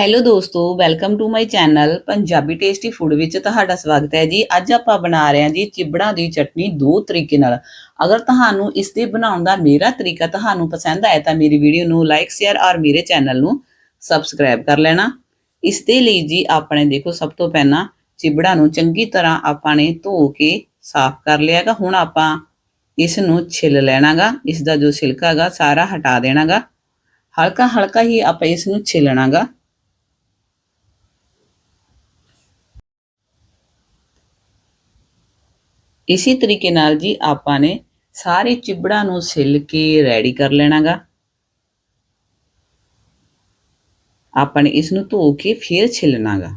Hello ਦੋਸਤੋ welcome to my channel Punjabi tasty food ਵਿੱਚ ਤੁਹਾਡਾ ਸਵਾਗਤ ਹੈ ਜੀ। ਅੱਜ ਆਪਾਂ ਬਣਾ ਰਹੇ ਹਾਂ ਜੀ ਚਿਬੜਾਂ ਦੀ ਚਟਨੀ ਦੋ ਤਰੀਕੇ ਨਾਲ। ਅਗਰ ਤੁਹਾਨੂੰ ਇਸ ਦੇ ਬਣਾਉਣ ਦਾ ਮੇਰਾ ਤਰੀਕਾ ਤੁਹਾਨੂੰ ਪਸੰਦ ਆਇਆ ਤਾਂ ਮੇਰੀ ਵੀਡੀਓ ਨੂੰ ਲਾਈਕ ਸ਼ੇਅਰ ਔਰ ਮੇਰੇ ਚੈਨਲ ਨੂੰ ਸਬਸਕ੍ਰਾਈਬ ਕਰ ਲੈਣਾ। ਇਸ ਦੇ ਲਈ ਜੀ ਆਪਣੇ ਦੇਖੋ ਸਭ ਤੋਂ ਪਹਿਲਾਂ ਚਿਬੜਾਂ ਨੂੰ ਚੰਗੀ ਤਰ੍ਹਾਂ ਆਪਾਂ ਨੇ ਧੋ ਕੇ ਸਾਫ਼ ਕਰ ਲਿਆਗਾ ਹੁਣ ਆਪਾਂ ਇਸ ਨੂੰ ਛਿੱਲ ਲੈਣਾਗਾ। ਇਸ ਦਾ ਜੋ ਛਿਲਕਾ ਹੈਗਾ ਸਾਰਾ ਹਟਾ ਦੇਣਾਗਾ। ਹਲਕਾ ਹਲਕਾ ਹੀ ਆਪਾਂ ਇਸ ਨੂੰ ਛਿੱਲਣਾਗਾ। ਇਸੇ ਤਰੀਕੇ ਨਾਲ ਜੀ ਆਪਾਂ ਨੇ ਸਾਰੇ ਚਿਬੜਾਂ ਨੂੰ ਛਿੱਲ ਕੇ ਰੈਡੀ ਕਰ ਲੈਣਾਗਾ। ਆਪਾਂ ਨੇ ਇਸ ਨੂੰ ਧੋ ਕੇ ਫਿਰ ਛਿੱਲਣਾਗਾ।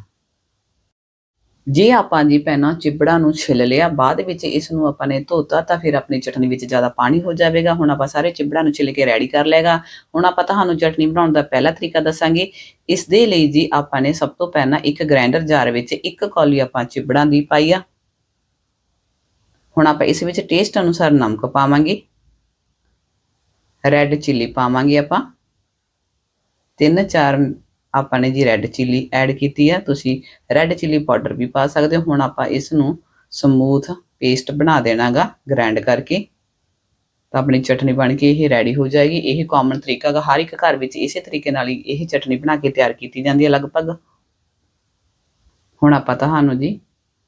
ਜੇ ਆਪਾਂ ਜੀ ਪਹਿਲਾਂ ਚਿਬੜਾਂ ਨੂੰ ਛਿੱਲ ਲਿਆ, ਬਾਅਦ ਵਿੱਚ ਇਸ ਨੂੰ ਆਪਾਂ ਨੇ ਧੋਤਾ ਤਾਂ ਫਿਰ ਆਪਣੀ ਚਟਨੀ ਵਿੱਚ ਜ਼ਿਆਦਾ ਪਾਣੀ ਹੋ ਜਾਵੇਗਾ। ਹੁਣ ਆਪਾਂ ਸਾਰੇ ਚਿਬੜਾਂ ਨੂੰ ਛਿੱਲ ਕੇ ਰੈਡੀ ਕਰ ਲਿਆਗਾ ਹੁਣ ਆਪਾਂ ਤੁਹਾਨੂੰ ਚਟਨੀ ਬਣਾਉਣ ਦਾ ਪਹਿਲਾ ਤਰੀਕਾ ਦੱਸਾਂਗੇ। ਇਸ ਦੇ ਲਈ ਜੀ ਆਪਾਂ ਨੇ ਸਭ ਤੋਂ ਪਹਿਲਾਂ ਇੱਕ ਗ੍ਰਾਈਂਡਰ ਜਾਰ ਵਿੱਚ ਇੱਕ ਕੌਲੀ ਆਪਾਂ ਚਿਬੜਾਂ ਦੀ ਪਾਈ ਆ। ਹੁਣ ਆਪਾਂ ਇਸ ਵਿੱਚ ਟੇਸਟ ਅਨੁਸਾਰ ਨਮਕ ਪਾਵਾਂਗੇ। ਰੈੱਡ ਚਿੱਲੀ ਪਾਵਾਂਗੇ ਆਪਾਂ। ਤਿੰਨ ਚਾਰ ਆਪਾਂ ਨੇ ਜੀ ਰੈੱਡ ਚਿੱਲੀ ਐਡ ਕੀਤੀ ਆ। ਤੁਸੀਂ ਰੈੱਡ ਚਿੱਲੀ ਪਾਊਡਰ ਵੀ ਪਾ ਸਕਦੇ ਹੋ। ਹੁਣ ਆਪਾਂ ਇਸ ਨੂੰ ਸਮੂਥ ਪੇਸਟ ਬਣਾ ਦੇਣਾਗਾ ਗ੍ਰਾਈਂਡ ਕਰਕੇ। ਤਾਂ ਆਪਣੀ ਚਟਨੀ ਬਣ ਕੇ ਇਹ ਰੈਡੀ ਹੋ ਜਾਏਗੀ। ਇਹ ਕਾਮਨ ਤਰੀਕਾ ਹੈ ਹਰ ਇੱਕ ਘਰ ਵਿੱਚ ਇਸੇ ਤਰੀਕੇ ਨਾਲ ਹੀ ਇਹ ਚਟਨੀ ਬਣਾ ਕੇ ਤਿਆਰ ਕੀਤੀ ਜਾਂਦੀ ਹੈ ਲਗਭਗ। ਹੁਣ ਆਪਾਂ ਤੁਹਾਨੂੰ ਜੀ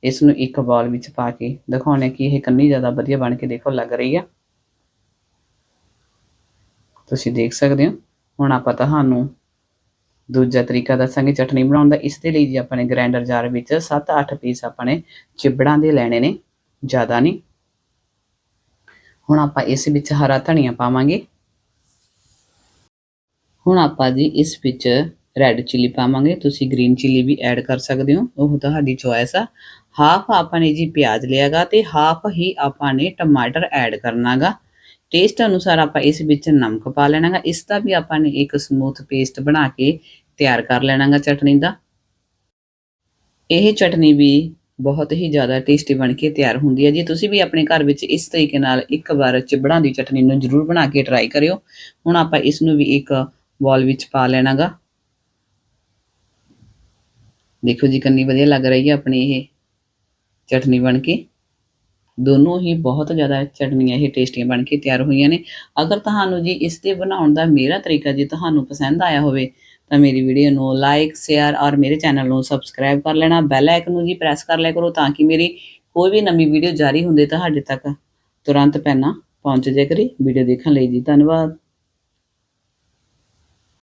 ਇਸ ਨੂੰ ਇੱਕ ਬਾਲ ਵਿੱਚ ਪਾ ਕੇ ਦਿਖਾਉਣੇ ਕਿ ਇਹ ਕੰਨੀ ਜ਼ਿਆਦਾ ਵਧੀਆ ਬਣ ਕੇ ਦੇਖੋ ਲੱਗ ਰਹੀ ਆ। ਤੁਸੀਂ ਦੇਖ ਸਕਦੇ ਹੋ। ਹੁਣ ਆਪਾਂ ਤੁਹਾਨੂੰ ਦੂਜਾ ਤਰੀਕਾ ਦੱਸਾਂਗੇ ਚਟਨੀ ਬਣਾਉਣ ਦਾ। ਇਸ ਦੇ ਲਈ ਜੀ ਆਪਾਂ ਨੇ ਗ੍ਰਾਈਂਡਰ ਜਾਰ ਵਿੱਚ 7-8 ਪੀਸ ਆਪਣੇ ਚਿਬੜਾਂ ਦੇ ਲੈਣੇ ਨੇ, ਜ਼ਿਆਦਾ ਨਹੀਂ। ਹੁਣ ਆਪਾਂ ਇਸ ਵਿੱਚ ਹਰਾ ਧਨੀਆ ਪਾਵਾਂਗੇ। ਹੁਣ ਆਪਾਂ ਜੀ ਇਸ ਵਿੱਚ ਰੈੱਡ ਚਿੱਲੀ ਪਾਵਾਂਗੇ। ਤੁਸੀਂ ਗ੍ਰੀਨ ਚਿੱਲੀ ਵੀ ਐਡ ਕਰ ਸਕਦੇ ਹੋ। ਉਹ ਤੁਹਾਡੀ ਚੋਇਸ ਆ। ਹਾਫ ਆਪਾਂ ਨੇ ਜੀ ਪਿਆਜ਼ ਲਿਆਗਾ ਤੇ ਹਾਫ ਹੀ ਆਪਾਂ ਨੇ ਟਮਾਟਰ ਐਡ ਕਰਨਾਗਾ ਟੇਸਟ ਅਨੁਸਾਰ ਆਪਾਂ ਇਸ ਵਿੱਚ ਨਮਕ ਪਾ ਲੈਣਾਗਾ ਇਸ ਦਾ ਵੀ ਆਪਾਂ ਨੇ ਇੱਕ ਸਮੂਥ ਪੇਸਟ ਬਣਾ ਕੇ ਤਿਆਰ ਕਰ ਲੈਣਾਗਾ ਚਟਨੀ ਦਾ। ਇਹ ਚਟਨੀ ਵੀ ਬਹੁਤ ਹੀ ਜ਼ਿਆਦਾ ਟੇਸਟੀ ਬਣ ਕੇ ਤਿਆਰ ਹੁੰਦੀ ਹੈ ਜੀ। ਤੁਸੀਂ ਵੀ ਆਪਣੇ ਘਰ ਵਿੱਚ ਇਸ ਤਰੀਕੇ ਨਾਲ ਇੱਕ ਵਾਰ ਚਿਬੜਾਂ ਦੀ ਚਟਨੀ ਨੂੰ ਜ਼ਰੂਰ ਬਣਾ ਕੇ ਟਰਾਈ ਕਰਿਓ। ਹੁਣ ਆਪਾਂ ਇਸ ਨੂੰ ਵੀ ਇੱਕ ਬੋਲ ਵਿੱਚ ਪਾ ਲੈਣਾਗਾ ਦੇਖੋ ਜੀ ਕਿੰਨੀ ਵਧੀਆ ਲੱਗ ਰਹੀ ਹੈ ਆਪਣੀ ਇਹ ਚਟਨੀ ਬਣ ਕੇ। ਦੋਨੋਂ ਹੀ ਬਹੁਤ ਜ਼ਿਆਦਾ ਚਟਨੀਆਂ ਇਹ ਟੇਸਟੀਆਂ ਬਣ ਕੇ ਤਿਆਰ ਹੋਈਆਂ ਨੇ। ਅਗਰ ਤੁਹਾਨੂੰ ਜੀ ਇਸ 'ਤੇ ਬਣਾਉਣ ਦਾ ਮੇਰਾ ਤਰੀਕਾ ਜੇ ਤੁਹਾਨੂੰ ਪਸੰਦ ਆਇਆ ਹੋਵੇ, ਤਾਂ ਮੇਰੀ ਵੀਡੀਓ ਨੂੰ ਲਾਈਕ ਸ਼ੇਅਰ ਔਰ ਮੇਰੇ ਚੈਨਲ ਨੂੰ ਸਬਸਕ੍ਰਾਈਬ ਕਰ ਲੈਣਾ। ਬੈਲ ਆਈਕਨ ਨੂੰ ਜੀ ਪ੍ਰੈਸ ਕਰ ਲਿਆ ਕਰੋ ਤਾਂ ਕਿ ਮੇਰੀ ਕੋਈ ਵੀ ਨਵੀਂ ਵੀਡੀਓ ਜਾਰੀ ਹੁੰਦੇ ਤੁਹਾਡੇ ਤੱਕ ਤੁਰੰਤ ਪਹਿਲਾਂ ਪਹੁੰਚ ਜਾਏ ਕਰੇ। ਵੀਡੀਓ ਦੇਖਣ ਲਈ ਜੀ ਧੰਨਵਾਦ।